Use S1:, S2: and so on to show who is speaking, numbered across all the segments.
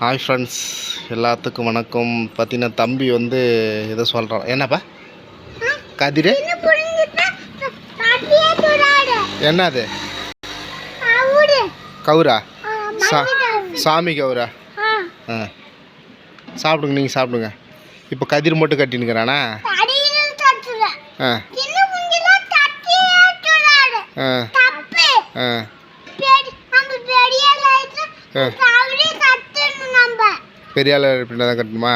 S1: Hi friends எல்லாத்துக்கும் வணக்கம். பார்த்தீங்கன்னா தம்பி வந்து இதை சொல்கிறான் என்னப்பா? கதிர்? என்னது? கவுரா. சா சாமி கவுரா? ஆ. சாப்பிடுங்க நீங்கள் சாப்பிடுங்க. இப்போ கதிர் மட்டும் கட்டினுக்கிறானா ஆ. ஆ. ஆ. ஆ. பெரிய ஆள் பின்ன தான் கட்டணுமா?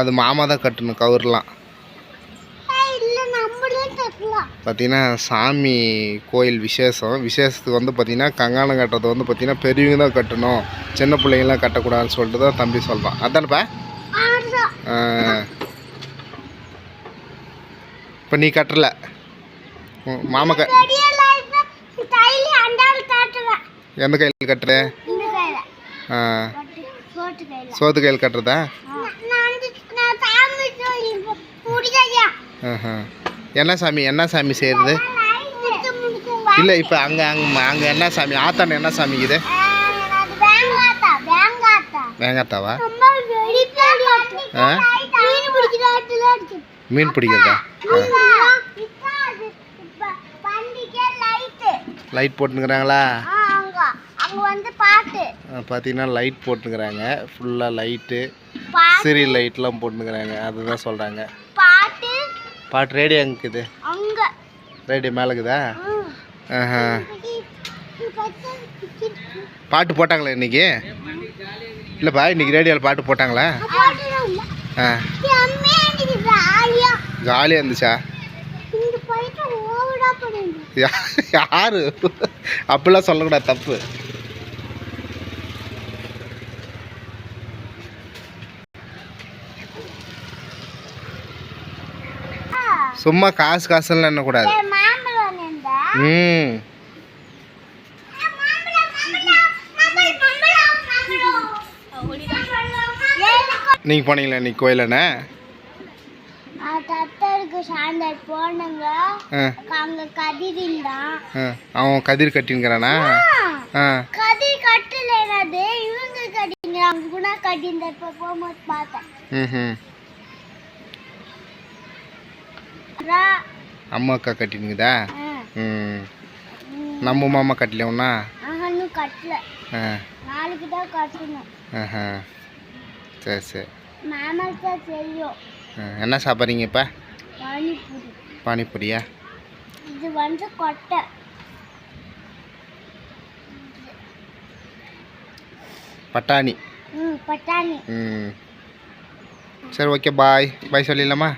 S1: அது மாமா தான் கட்டணும் கவுர்லாம். பார்த்தீங்கன்னா சாமி கோயில் விசேஷம். விசேஷத்துக்கு வந்து பார்த்தீங்கன்னா கங்காணம் கட்டுறது வந்து பார்த்தீங்கன்னா பெரியவங்க தான் கட்டணும். சின்ன பிள்ளைங்களாம் கட்டக்கூடாதுன்னு சொல்லிட்டு தான் தம்பி சொல்கிறான் அதானப்பா? இப்போ நீ கட்டல. மாமா க எந்த கையில் கட்டுற? ஆ, சோத்து கையில் கட்டுறதா. என்ன சாமி என்ன சாமி செய்கிறது இல்லை இப்போ அங்கே அங்கே அங்கே என்ன சாமி ஆத்தாண்ட என்ன சாமி இது? வேங்காத்தாவா? ஆ? மீன் பிடிக்கிறதா? லைட் போட்டுனுக்குறாங்களா
S2: அங்க வந்து பாட்டு.
S1: பார்த்தீங்கன்னா லைட் போட்டுனுக்குறாங்க ஃபுல்லாக லைட்டு சிறி லைட்லாம் போட்டுனுக்குறாங்க அதுதான் சொல்கிறாங்க
S2: பாட்டு
S1: ரேடியோ இருக்குது?
S2: அங்க.
S1: ரேடியோ மேலே இருக்குதா?
S2: ம்.
S1: ஆஹா. பாட்டு போட்டாங்களா இன்னைக்கு? இல்லைப்பா இன்னைக்கு ரேடியோவில் பாட்டு போட்டாங்களா? ஆ. ஜாலியாக இருந்துச்சா? யாரு? அப்படிலாம் சொல்லக்கூடாது தப்பு. சும்மா காசு காசுலாம் எண்ணக்கூடாது ம். நீங்கள் போனீங்களா இன்னைக்கு கோயிலண்ணே அவன் கதிர் கட்டின்கிறானா ஆ
S2: கதிர் கட்டலனது இவங்க கட்டிங்க. அவங்க கூட கட்டிந்த இப்ப போகும்போது பார்த்தேன்.
S1: ம்
S2: கட்டல.
S1: ஆ.
S2: நாளைக்கு தான் கட்டணும்.
S1: ஆஹா. சரி சரி. என்ன சாப்பிட்றீங்க இப்போ?
S2: பானிபூரி.
S1: பானிபூரியா?
S2: இது வந்து கொட்டை.
S1: பட்டாணி.
S2: பட்டாணி.
S1: ம். சரி ஓகே பாய். பாய் சொல்லிடலாமா?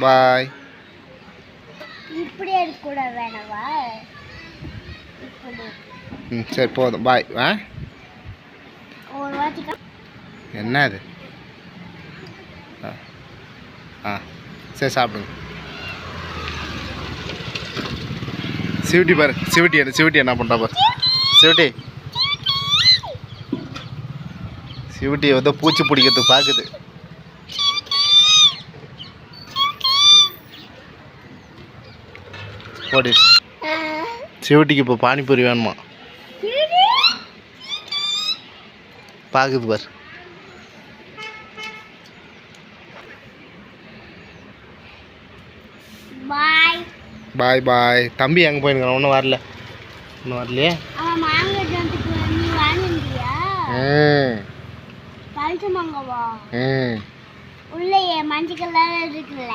S1: பாய்
S2: இப்படி கூட வேணவா?
S1: ம் சரி போதும். பாய் ஆ? என்ன அது ஆ ஆ சரி சாப்பிடுங்க. சிவிட்டி பாரு சிவிட்டி என்ன சிவிட்டி என்ன பண்ணுறா பாரு. சிவிட்டி. சிவிட்டி வந்து பூச்சி பிடிக்கிறதுக்கு பார்க்குது ஓடி சிவிட்டிக்கு இப்போ பானிபூரி வேணுமா? பார்க்குது பாரு.
S2: பாய்
S1: பாய் தம்பி எங்கே போயிருக்கான்? ஒன்றும் வரல. இன்னும் வரலையே? ம்
S2: உள்ளே மஞ்சள் கலர் இருக்குல்ல?